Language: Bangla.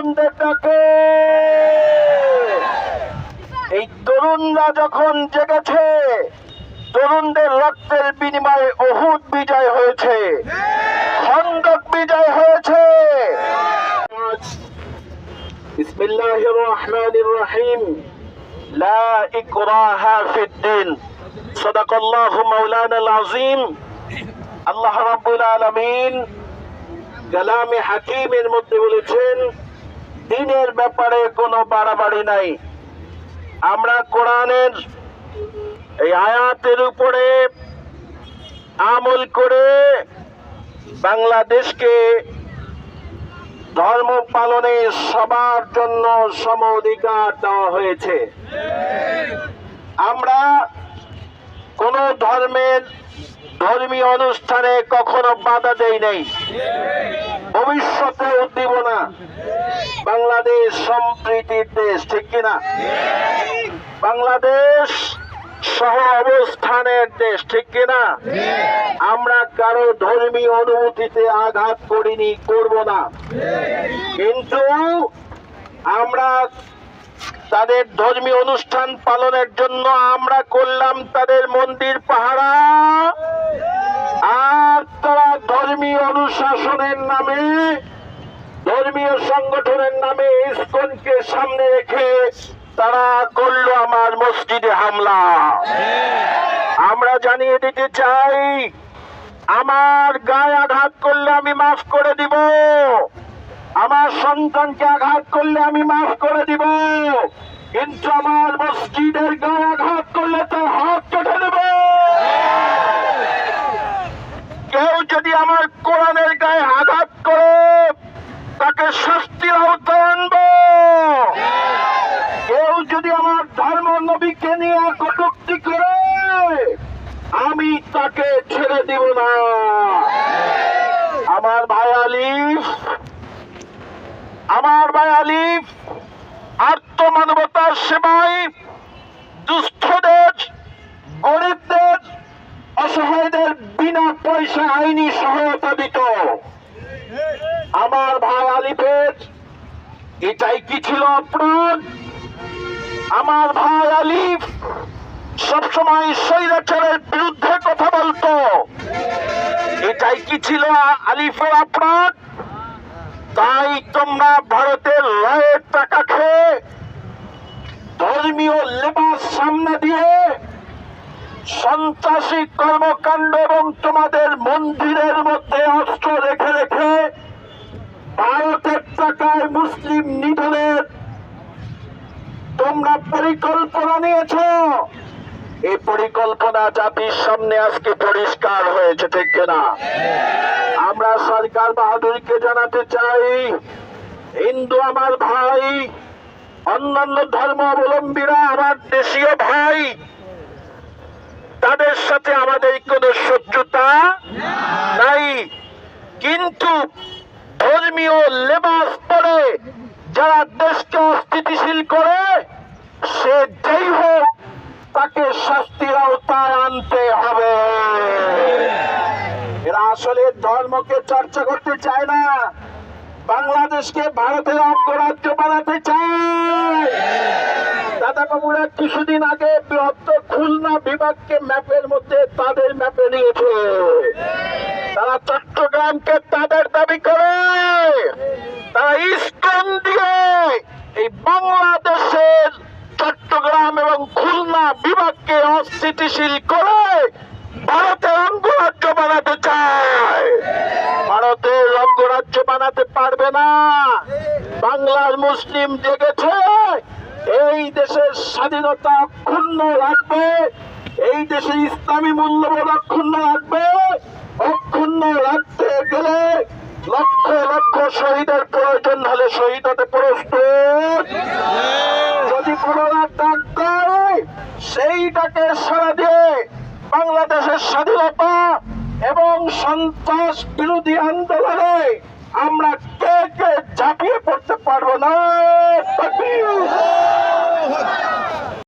তরুণদেরটাকে। এই তরুণরা যখন জেগেছে, তরুণদের রক্তের বিনিময়ে অহুদ বিজয় হয়েছে, খন্দক বিজয় হয়েছে। আল্লাহ রাব্বুল আলামিন, কালামে হাকিমের মধ্যে বলেছেন দিনের ব্যাপারে কোনো বাড়াবাড়ি নাই। আমরা কোরআনের এই আয়াতের উপরে আমল করে বাংলাদেশকে ধর্ম পালনে সবার জন্য সম অধিকার দেওয়া হয়েছে। আমরা কোন ধর্মের ধর্মীয় অনুষ্ঠানে কখনো বাধা দেই নাই। ভবিষ্যতেও দিব না। বাংলাদেশ সম্প্রীতির দেশ, ঠিক কিনা? বাংলাদেশ সহ অবস্থানের দেশ, ঠিক কিনা? আমরা কারও ধর্মীয় অনুভূতিতে আঘাত করিনি, করব না। কিন্তু আমরা তাদের ধর্মীয় অনুষ্ঠান পালনের জন্য আমরা করলাম তাদের মন্দির পাহারা। ধর্মীয় অনুশাসনের নামে, ধর্মীয় সংগঠনের নামে ইসকনকে সামনে রেখে তারা করল আমার মসজিদে হামলা। আমরা জানিয়ে দিতে চাই, আমার গায়ে আঘাত করলে আমি মাফ করে দিব। আমার সন্তানকে আঘাত করলে আমি মাফ করে দিব। কিন্তু আমার মসজিদের গায়ে আঘাত করলে তার হাত কেটে দেব কেউ যদি আমার কোরআনের গায়ে আঘাত করে তাকে শাস্তির আওতায় আনব কেউ যদি আমার ধর্ম নবীকে নিয়ে কটুক্তি করে আমি তাকে ছেড়ে দিব না। আমার ভাই আলিফ, আমার ভাই আলিফ, আত্মমানবতার সেবায় দুস্থদের, গরিবদের, অসহায়দের বিনা পয়সা আইনি সহায়তা দিত। আমার ভাই আলিফের, এটাই কি ছিল অপরাধ? আমার ভাই আলিফ সবসময় স্বৈরাচারের বিরুদ্ধে কথা বলতো। এটাই কি ছিল আলিফের অপরাধ তাই তোমরা ভারতের লয়ের টাকা খেয়ে ধর্মীয় লেবাস সামনে দিয়ে সন্ত্রাসী কর্মকাণ্ড এবং তোমাদের মন্দিরের মধ্যে অস্ত্র রেখে রেখে ভারতের টাকায় মুসলিম নিধনের তোমরা পরিকল্পনা নিয়েছ। এই পরিকল্পনা জাতির সামনে আজকে পরিষ্কার হয়েছে, ঠিক কিনা? আমরা সরকার বাহাদুরকে জানাতে চাই, হিন্দু আমার ভাই, অন্যান্য ধর্ম অবলম্বীরা আমার দেশীয় ভাই, তাদের সাথে আমাদের কোনো শত্রুতা নাই। কিন্তু ধর্মীয় লেবাস পরে যারা দেশকে অস্থিতিশীল করে, সে যেই হোক তাকে শাস্তির আওতায় আনতে হবে। এরা আসলে ধর্মকে চর্চা করতে চায় না। বাংলাদেশকে ভারতের অঙ্গরাজ্য বানাতে চায়। দাদা বাবুরা কিছুদিন আগে বৃহত্তর খুলনা বিভাগকে ম্যাপের মধ্যে তাদের ম্যাপে নিয়েছে। তারা চট্টগ্রামকে তাদের দাবি করে। তারা দিয়ে এই বাংলাদেশের চট্টগ্রাম এবং অস্থিতিশীল করে ভারতের অঙ্গরাজ্য বানাতে চায়। ভারতের অঙ্গরাজ্য বানাতে পারবে না। বাংলার মুসলিম জেগেছে। এই দেশের স্বাধীনতা অক্ষুণ্ণ রাখবে। এই দেশে ইসলামী মূল্যবোধ অক্ষুণ্ণ রাখবে। অক্ষুণ্ণ রাখতে গেলে লক্ষ লক্ষ শহীদের প্রয়োজন হলে শহীদ হতে প্রস্তুত। সেইটাকে সারা দিয়ে বাংলাদেশের স্বাধীনতা এবং সন্ত্রাস বিরোধী আন্দোলনে আমরা কে কে ঝাঁপিয়ে পড়তে পারব না!